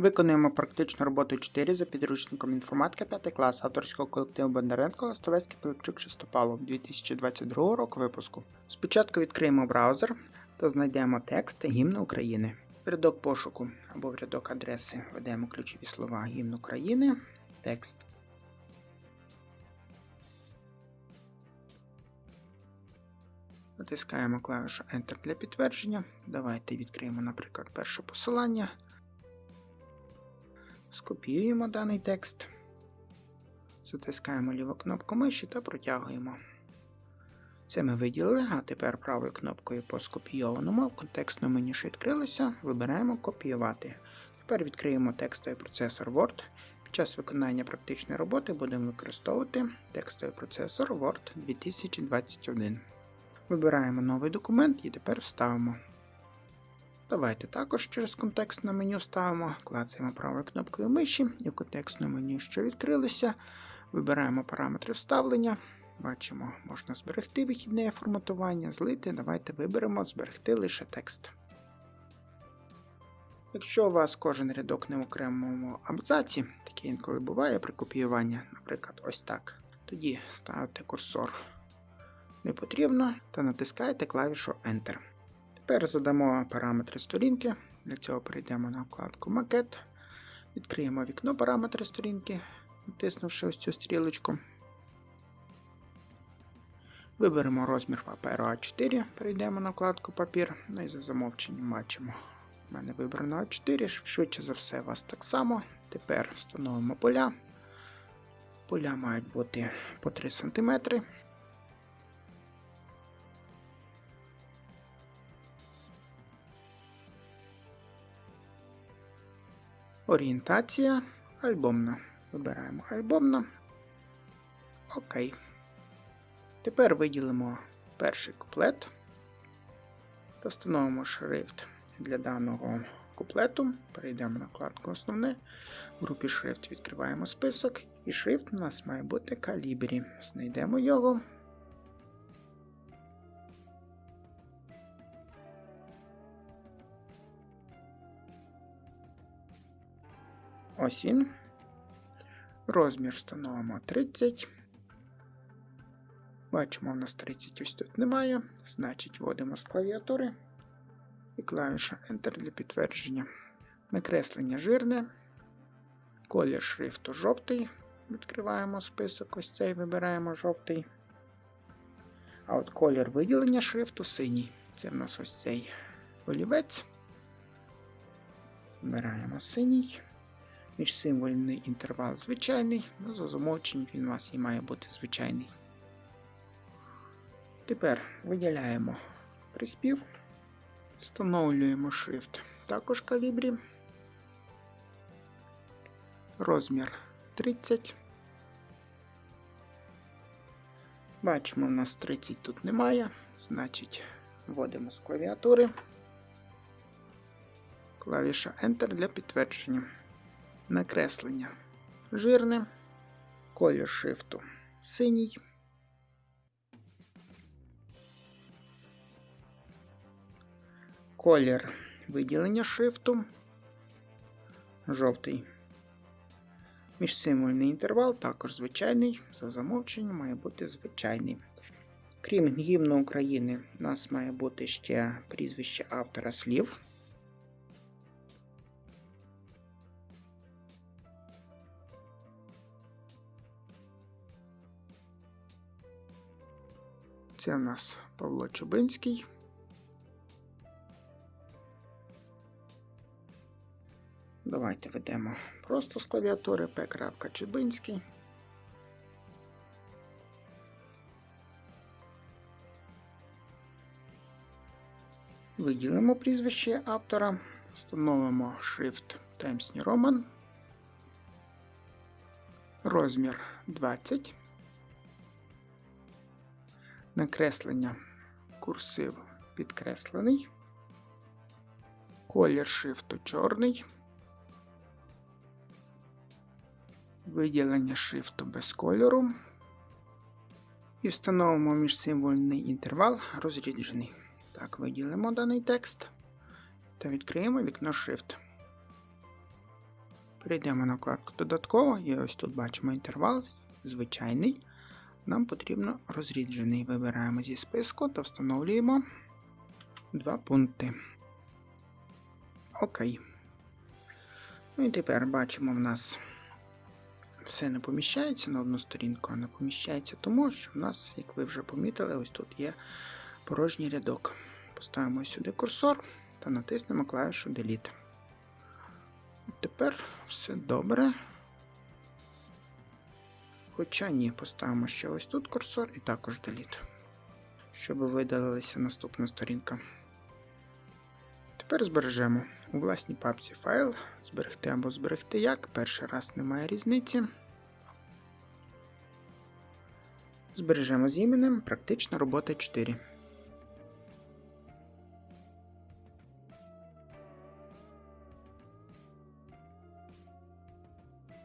Виконуємо практичну роботу 4 за підручником інформатика 5 клас авторського колективу Бондаренко Ластовецький Пилипчук Шестопалов 2022 року випуску. Спочатку відкриємо браузер та знайдемо текст гімну України. В рядок пошуку або в рядок адреси введемо ключові слова гімн України, текст. Натискаємо клавішу Enter для підтвердження. Давайте відкриємо, наприклад, перше посилання. Скопіюємо даний текст, затискаємо ліву кнопку миші та протягуємо. Це ми виділили, а тепер правою кнопкою по скопійованому в контекстному меню, що відкрилося, вибираємо Копіювати. Тепер відкриємо текстовий процесор Word. Під час виконання практичної роботи будемо використовувати текстовий процесор Word 2021. Вибираємо новий документ і тепер вставимо. Давайте також через контекстне меню ставимо, клацаємо правою кнопкою миші і в контекстному меню, що відкрилося, вибираємо параметри вставлення. Бачимо, можна зберегти вихідне форматування, злити. Давайте виберемо зберегти лише текст. Якщо у вас кожен рядок не в окремому абзаці, таке інколи буває при копіюванні, наприклад, ось так, тоді ставите курсор не потрібно та натискаєте клавішу Enter. Тепер задамо параметри сторінки. Для цього перейдемо на вкладку Макет. Відкриємо вікно параметри сторінки, натиснувши ось цю стрілочку. Виберемо розмір паперу А4, перейдемо на вкладку Папір. Ну і за замовченням бачимо. У мене вибрано А4, швидше за все, у вас так само. Тепер встановимо поля. Поля мають бути по 3 см. Орієнтація альбомна. Вибираємо альбомна. Окей. Тепер виділимо перший куплет та встановимо шрифт для даного куплету. Перейдемо на вкладку Основне. В групі шрифт відкриваємо список, і шрифт у нас має бути калібрі. Знайдемо його. Ось він. Розмір встановимо 30. Бачимо, у нас 30 ось тут немає. Значить, вводимо з клавіатури і клавіша Enter для підтвердження. Накреслення жирне. Колір шрифту жовтий. Відкриваємо список, ось цей вибираємо жовтий. А от колір виділення шрифту синій. Це в нас ось цей олівець. Вибираємо синій. Міжсимвольний інтервал звичайний, ну за замовченням він у вас і має бути звичайний. Тепер виділяємо приспів, встановлюємо шрифт також калібрі, розмір 30. Бачимо, у нас 30 тут немає, значить вводимо з клавіатури. Клавіша Enter для підтвердження. Накреслення жирне, колір шрифту синій. Колір виділення шрифту жовтий. Міжсимвольний інтервал також звичайний. За замовченням має бути звичайний. Крім гімну України, у нас має бути ще прізвище автора слів. Це у нас Павло Чубинський. Давайте ведемо просто з клавіатури П. Чубинський. Виділимо прізвище автора, встановимо шрифт Times New Roman, розмір 20. Накреслення курсив підкреслений, колір шрифту чорний, виділення шрифту без кольору. І встановимо міжсимвольний інтервал розріджений. Так, виділимо даний текст та відкриємо вікно шрифт. Перейдемо на вкладку Додатково і ось тут бачимо інтервал звичайний. Нам потрібно розріджений. Вибираємо зі списку та встановлюємо два пункти. Окей. Ну і тепер бачимо, в нас все не поміщається на одну сторінку, а не поміщається, тому що в нас, як ви вже помітили, ось тут є порожній рядок. Поставимо сюди курсор та натиснемо клавішу Delete. Тепер все добре. Хоча ні, поставимо ще ось тут курсор і також Delete, щоб видалилася наступна сторінка. Тепер збережемо у власній папці файл, зберегти або зберегти як. Перший раз немає різниці. Збережемо з іменем Практична робота 4.